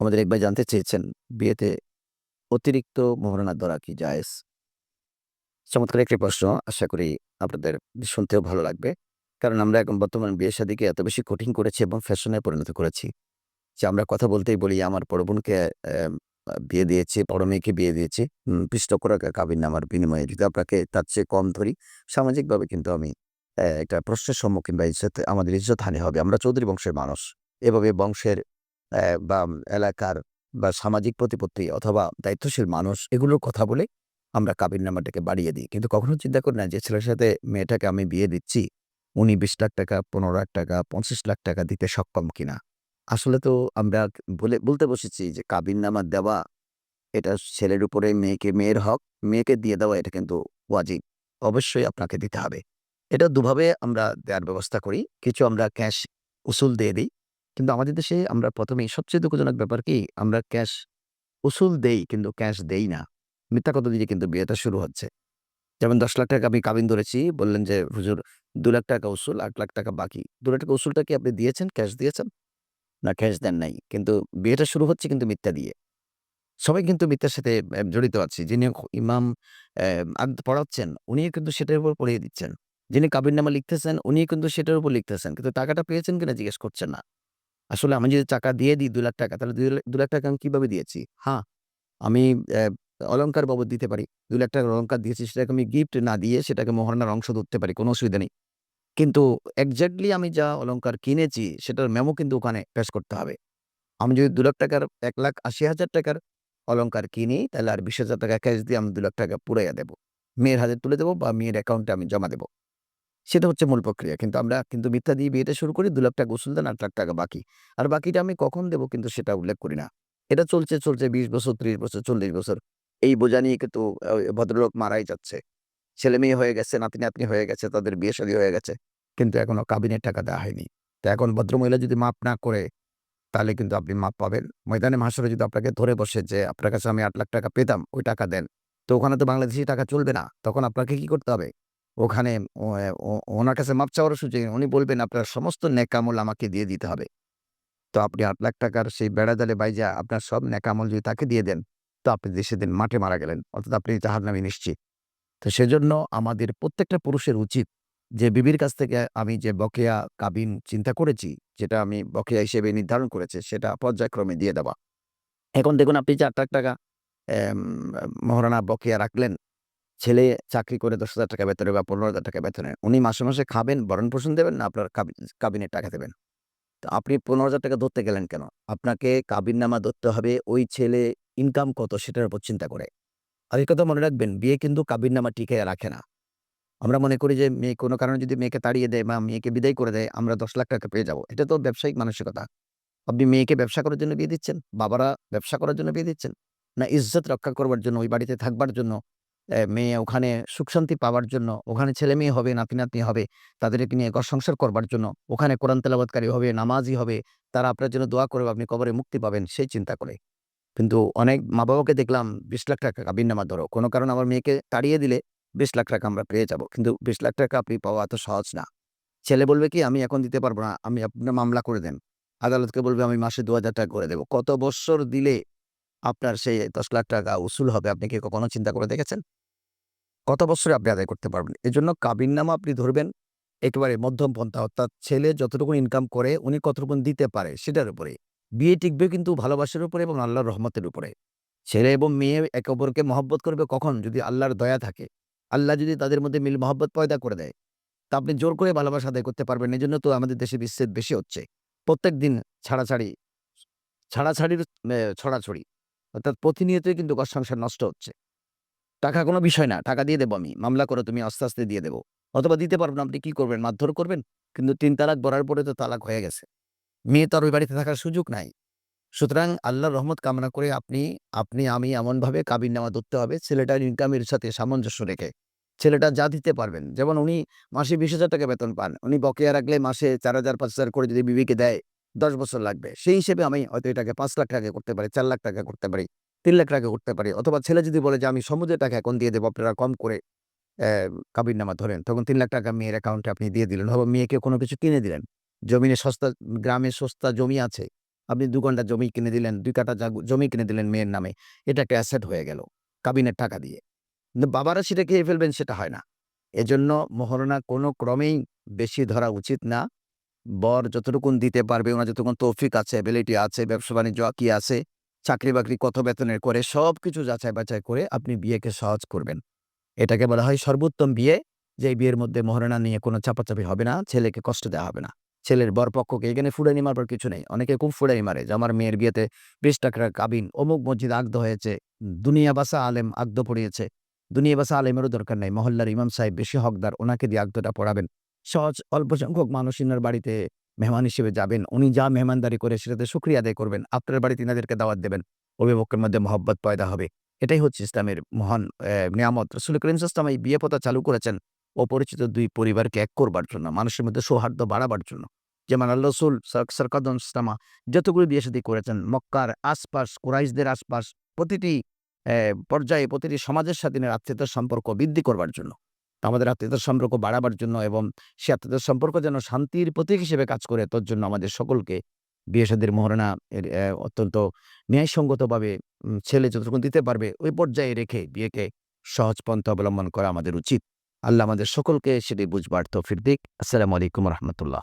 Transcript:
আমাদের এক ভাই জানতে চেয়েছেন, বিয়েতে অতিরিক্ত মোহরানা দেওয়া কি জায়েজ? চমৎকার একটি প্রশ্ন। আশা করি আপনাদের শুনতেও ভালো লাগবে। কারণ আমরা এখন বর্তমান বিয়ে-শাদীকে এত বেশি কঠিন করেছি এবং ফ্যাশনে পরিণত করেছি। যে আমরা কথা বলতেই বলি, আমার বড় বোনকে বিয়ে দিয়েছে বড় মেয়েকে বিয়ে দিয়েছে উম ২০ কাবিন কাবিননামার বিনিময়ে। যদি আপনাকে তার চেয়ে কম ধরি, সামাজিকভাবে কিন্তু আমি একটা প্রশ্নের সম্মুখীন বা ইজ্জত আমাদের ইজ্জতহানি হবে। আমরা চৌধুরী বংশের মানুষ। এভাবে বংশের বা এলাকার বা সামাজিক প্রতিপত্তি অথবা দায়িত্বশীল মানুষ এগুলোর কথা বলে আমরা কাবিননামাটাকে বাড়িয়ে দিই। কিন্তু কখনো চিন্তা করি না যে ছেলের সাথে মেয়েটাকে আমি বিয়ে দিচ্ছি, উনি ২০ লাখ টাকা, ১৫ লাখ টাকা, ৫০ লাখ টাকা দিতে সক্ষম কিনা? আসলে তো আমরা বলে বলতে বসেছি যে কাবিননামা দেওয়া এটা ছেলের উপরে মেয়েকে মেয়ের হক, মেয়েকে দিয়ে দেওয়া এটা কিন্তু ওয়াজিব। অবশ্যই আপনাকে দিতে হবে। এটা দুভাবে আমরা দেয়ার ব্যবস্থা করি। কিছু আমরা ক্যাশ উসুল দিয়ে দিই। কিন্তু আমাদের দেশে আমরা প্রথমে সবচেয়ে দুঃখজনক ব্যাপার কি? আমরা ক্যাশ উসুল দেই কিন্তু ক্যাশ দেই না। মিথ্যা কথা দিয়ে কিন্তু বিয়েটা শুরু হচ্ছে। যেমন ৳১০,০০,০০০ আমি কাবিন ধরেছি। বললেন যে, "হুজুর ৳২,০০,০০০ উসুল, ৳৮,০০,০০০ বাকি।" ৳২,০০,০০০ উসুলটা কি আপনি দিয়েছেন? ক্যাশ দিয়েছেন? না ক্যাশ দেন নাই। কিন্তু বিয়েটা শুরু হচ্ছে কিন্তু মিথ্যা দিয়ে। সবাই কিন্তু মিথ্যার সাথে জড়িত আছে। যিনি ইমাম পড়াচ্ছেন, উনিও কিন্তু সেটার উপর পড়িয়ে দিচ্ছেন। যিনি কাবিননামা লিখতেছেন, উনিও কিন্তু সেটার উপর লিখতেছেন। কিন্তু টাকাটা পেয়েছেন কিনা জিজ্ঞেস করছেন না। আসলে আমি যদি টাকা দিয়ে দিই ৳২,০০,০০০ তাহলে দুই লা ৳২,০০,০০০ আমি কীভাবে দিয়েছি? হ্যাঁ, আমি অ্যা অলংকার বাবদ দিতে পারি। ৳২,০০,০০০ অলংকার দিয়েছি সেটাকে আমি গিফট না দিয়ে সেটাকে মোহরানার অংশ ধরতে পারি। কোনো অসুবিধা নেই। কিন্তু এক্সাক্টলি আমি যা অলংকার কিনেছি সেটার মেমো কিন্তু ওখানে পেশ করতে হবে। আমি যদি ৳২,০০,০০০ র ৳১,৮০,০০০ র অলংকার কিনি তাহলে আর ৳২০,০০০ ক্যাশ দিয়ে আমি ৳২,০০,০০০ পুড়াইয়া দেব। মেয়ের হাতে তুলে দেব বা মেয়ের অ্যাকাউন্টে আমি জমা দেব। সেটা হচ্ছে মূল প্রক্রিয়া। কিন্তু আমরা কিন্তু মিথ্যা দিয়ে বিয়েটা শুরু করি। ৳২,০০,০০০ উসুল দেন, ৳৮,০০,০০০ বাকি। আর বাকিটা আমি কখন দেবো কিন্তু সেটা উল্লেখ করি না। এটা চলছে, চলছে ২০ বছর, ৩০ বছর, ৪০ বছর। এই বোঝা নিয়ে কিন্তু ভদ্রলোক মারাই যাচ্ছে। ছেলে-মেয়ে হয়ে গেছে, নাতি-নাতনি হয়ে গেছে, তাদের বিয়ে-শাদী হয়ে গেছে। কিন্তু এখনও কাবিনের টাকা দেওয়া হয়নি। তো এখন ভদ্রমহিলা যদি মাপ না করে তাহলে কিন্তু আপনি মাপ পাবেন। ময়দানে মাহশরে যদি আপনাকে ধরে বসে যে, "আপনার কাছে আমি আট লাখ টাকা পেতাম, ওই টাকা দেন।" তো ওখানে তো বাংলাদেশী টাকা চলবে না। তখন আপনাকে কি করতে হবে? ওখানে ওনার কাছে মাপ চাওয়ার সুযোগ উনি বলবেন, "আপনার সমস্ত নেক আমল আমাকে দিয়ে দিতে হবে।" তো আপনি ৳৮,০০,০০০ র সেই বেড়া বাইজা আপনার সব নেক আমল যদি তাকে দিয়ে দেন, তো আপনি সেদিন মাঠে মারা গেলেন। অর্থাৎ আপনি জাহান্নামী নিশ্চিত। তো সেজন্য আমাদের প্রত্যেকটা পুরুষের উচিত যে বিবির কাছ থেকে আমি যে বকেয়া কাবিন চিন্তা করেছি, যেটা আমি বকেয়া হিসেবে নির্ধারণ করেছে সেটা পর্যায়ক্রমে দিয়ে দেওয়া। এখন দেখুন আপনি যে ৳৮,০০,০০০ অ্যাম মোহরানা বকেয়া রাখলেন, ছেলে চাকরি করে ৳১০,০০০ বেতনে বা ৳১৫,০০০ বেতনে। উনি মাসে, মাসে খাবেন, ভরণ-পোষণ দেবেন না আপনার কাবিনের টাকা দেবেন? তো আপনি ৳১৫,০০০ ধরতে গেলেন কেন? আপনাকে কাবিননামা ধরতে হবে ওই ছেলে ইনকাম কত সেটার উপর চিন্তা করে। আর এই কথা মনে রাখবেন, বিয়ে কিন্তু কাবিননামা টিকাইয়া রাখে না। আমরা মনে করি যে মেয়ে কোনো কারণে যদি মেয়েকে তাড়িয়ে দেয় বা মেয়েকে বিদায় করে দেয়, আমরা দশ লাখ টাকা পেয়ে যাব। এটা তো ব্যবসায়িক মানসিকতা। আপনি মেয়েকে ব্যবসা করার জন্য বিয়ে দিচ্ছেন? বাবারা ব্যবসা করার জন্য বিয়ে দিচ্ছেন? না ইজ্জত রক্ষা করবার জন্য, ওই বাড়িতে থাকবার জন্য, মেয়ে ওখানে সুখ-শান্তি পাওয়ার জন্য, ওখানে ছেলে-মেয়ে হবে, নাতি-নাতনি হবে, তাদেরকে নিয়ে ঘর সংসার করবার জন্য, ওখানে কোরআন তেলাওয়াতকারী হবে, নামাজি হবে, তারা আপনার জন্য দোয়া করবে, আপনি কবরে মুক্তি পাবেন, সেই চিন্তা করে। কিন্তু অনেক মা-বাবাকে দেখলাম ৳২০,০০,০০০ কাবিননামা ধরো। কোনো কারণে আমার মেয়েকে তাড়িয়ে দিলে বিশ লাখ টাকা আমরা পেয়ে যাব। কিন্তু বিশ লাখ টাকা আপনি পাওয়া এত সহজ না। ছেলে বলবে কি, "আমি এখন দিতে পারব না। আমি আপনার মামলা করে দেন।" আদালতকে বলবে, "আমি মাসে ৳২,০০০ করে দেব।" কত বৎসর দিলে আপনার সেই দশ লাখ টাকা উসুল হবে আপনি কি কখনো চিন্তা করে দেখেছেন? কত বছরে আপনি আদায় করতে পারবেন? এজন্য কাবিননামা আপনি ধরবেন একেবারে মধ্যম পন্থা। অর্থাৎ ছেলে যতটুকু ইনকাম করে উনি কতটুকু দিতে পারে সেটার উপরে। বিয়ে টিকবে কিন্তু ভালোবাসার উপরে এবং আল্লাহর রহমতের উপরে। ছেলে এবং মেয়ে একে অপরকে মহব্বত করবে কখন? যদি আল্লাহর দয়া থাকে। আল্লাহ যদি তাদের মধ্যে মিল মহব্বত পয়দা করে দেয়। তা আপনি জোর করে ভালোবাসা আদায় করতে পারবেন না। এজন্য তো আমাদের দেশে বিচ্ছেদ বেশি হচ্ছে। প্রত্যেকদিন ছাড়াছাড়ি, ছাড়াছাড়ির ছড়াছড়ি। অর্থাৎ প্রতিনিয়তই কিন্তু ঘর সংসার নষ্ট হচ্ছে। টাকা কোনো বিষয় না। টাকা দিয়ে দেব আমি। মামলা করো তুমি আস্তে, আস্তে দিয়ে দেব। অথবা দিতে পারব না। আপনি কি করবেন? মারধর করবেন? কিন্তু ৩ তালাক বলার পরে তো তালাক হয়ে গেছে। মেয়ে তো আর ওই বাড়িতে থাকার সুযোগ নাই। সুতরাং আল্লাহর রহমত কামনা করে আপনি, আপনি আমি এমনভাবে কাবিননামা ধরতে হবে ছেলেটার ইনকামের সাথে সামঞ্জস্য রেখে। ছেলেটা যা দিতে পারবেন। যেমন উনি মাসে ৳২০,০০০ বেতন পান। উনি বকেয়া রাখলে মাসে ৳৪,০০০ ৳৫,০০০ করে যদি বিবিকে দেয়, ১০ বছর লাগবে। সেই হিসেবে আমি হয়তো এটাকে ৳৫,০০,০০০ করতে পারি, ৳৪,০০,০০০ করতে পারি, ৳৩,০০,০০০ করতে পারি। অথবা ছেলে যদি বলে যে, "আমি সমুদ্রের টাকা এখন দিয়ে দেব, আপনারা কম করে অ্যা কাবিননামা ধরেন।" তখন ৳৩,০০,০০০ মেয়ের অ্যাকাউন্টে আপনি দিয়ে দিলেন। অথবা মেয়েকে কোনো কিছু কিনে দিলেন। জমিনে সস্তা গ্রামে সস্তা জমি আছে। আপনি দু ঘণ্টা জমি কিনে দিলেন দুই কাটা জমি কিনে দিলেন মেয়ের নামে এটা একটা অ্যাসেট হয়ে গেল কাবিনের টাকা দিয়ে কিন্তু বাবারা সেটা খেয়ে ফেলবেন সেটা হয় না এজন্য মহারণা কোনো ক্রমেই বেশি ধরা উচিত না বর যতটুকুন দিতে পারবে, ওনার যতক্ষণ তৌফিক আছে অ্যাবিলিটি আছে, ব্যবসা বাণিজ্য কি আছে, চাকরি বাকরি কত বেতনের করে সব কিছু যাচাই বাছাই করে আপনি বিয়েকে সহজ করবেন। এটাকে বলা হয় সর্বোত্তম বিয়ে। যে বিয়ের মধ্যে মহারণা নিয়ে কোনো চাপাচাপি হবে না, ছেলেকে কষ্ট দেওয়া হবে না। ছেলের বর পক্ষকে এখানে ফুড়ানি মারবার কিছু নেই। অনেকে খুব ফুড়ানি মারে। যে আমার মেয়ের বিয়েতে বিশ টাকার কাবিন, অমুক মসজিদ আগদ হয়েছে দুনিয়া বাসা আলেম আগদ পড়িয়েছে দুনিয়া বাসা আলেমেরও দরকার নেই, মহল্লার ইমাম সাহেব বেশি হকদার, ওনাকে দিয়ে আগদটা পড়াবেন। সহজ অল্প সংখ্যক মানুষ ইনার বাড়িতে মেহমান হিসেবে যাবেন। উনি যা মেহমানদারি করে সেটাতে শুক্রিয়া আদায় করবেন। আপনার বাড়িতে ইনাদেরকে দাওয়াত দেবেন। অভিভাবকের মধ্যে মহব্বত পয়দা হবে। এটাই হচ্ছে ইসলামের মহান নিয়ামত। রসুল করিম ইসলাম এই বিয়ে প্রথা চালু করেছেন অপরিচিত দুই পরিবারকে এক করবার জন্য, মানুষের মধ্যে সৌহার্দ্য বাড়াবার জন্য। যেমন আল্লাহ রসুল সরকাদন ইসলামা যতগুলো বিয়ে সাথে করেছেন, মক্কার আশপাশ, কুরাইশদের আশপাশ, প্রতিটি পর্যায়ে প্রতিটি সমাজের সাথে আত্মীয়তার সম্পর্ক বৃদ্ধি করবার জন্য। আমাদের আত্মীয়দের সম্পর্ক বাড়াবার জন্য এবং সে আত্মীয়দের সম্পর্ক যেন শান্তির প্রতীক হিসেবে কাজ করে, তোর জন্য আমাদের সকলকে বিয়ে সাদের মহারণা অত্যন্ত ন্যায়সঙ্গতভাবে ছেলে যতক্ষণ দিতে পারবে, ওই পর্যায়ে রেখে বিয়েকে সহজ পন্থা অবলম্বন করা আমাদের উচিত। আল্লাহ আমাদের সকলকে সেটি বুঝবার তৌফিক দিক। আসসালামু আলাইকুম রহমতুল্লাহ।